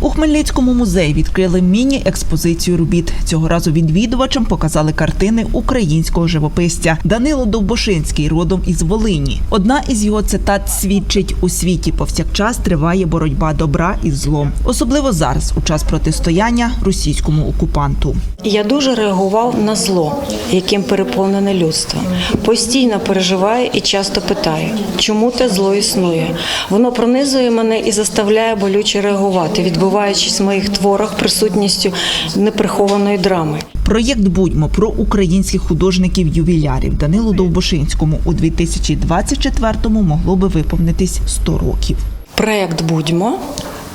У Хмельницькому музеї відкрили міні-експозицію робіт. Цього разу відвідувачам показали картини українського живописця. Данило Довбошинський родом із Волині. Одна із його цитат свідчить у світі повсякчас триває боротьба добра із злом, особливо зараз, у час протистояння російському окупанту. Я дуже реагував на зло, яким переповнене людство. Постійно переживаю і часто питаю, чому те зло існує. Воно пронизує мене і заставляє болюче реагувати, відбиваючись в моїх творах присутністю неприхованої драми. Проєкт Будьмо про українських художників-ювілярів Данилу Довбошинському у 2024-му могло би виповнитись 100 років. Проект Будьмо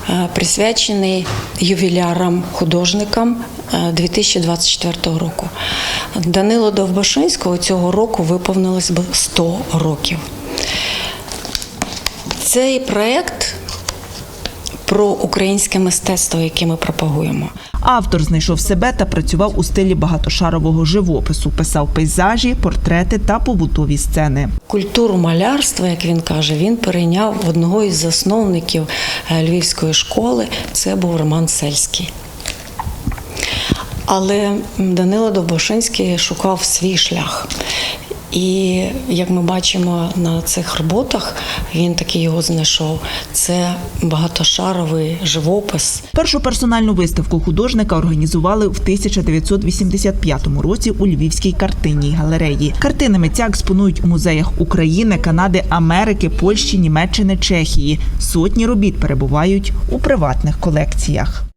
е, присвячений ювілярам, художникам е, 2024 року. Данило Довбошинського цього року виповнилось би 100 років. Цей проект про українське мистецтво, яке ми пропагуємо. Автор знайшов себе та працював у стилі багатошарового живопису, писав пейзажі, портрети та побутові сцени. Культуру малярства, як він каже, він перейняв в одного із засновників е, Львівської школи. Це був Роман Сельський. Але Данило Довбошинський шукав свій шлях. І як ми бачимо на цих роботах, він таки його знайшов. Це багатошаровий живопис. Першу персональну виставку художника організували в 1985 році у Львівській картинній галереї. Картини митця експонують у музеях України, Канади, Америки, Польщі, Німеччини, Чехії. Сотні робіт перебувають у приватних колекціях.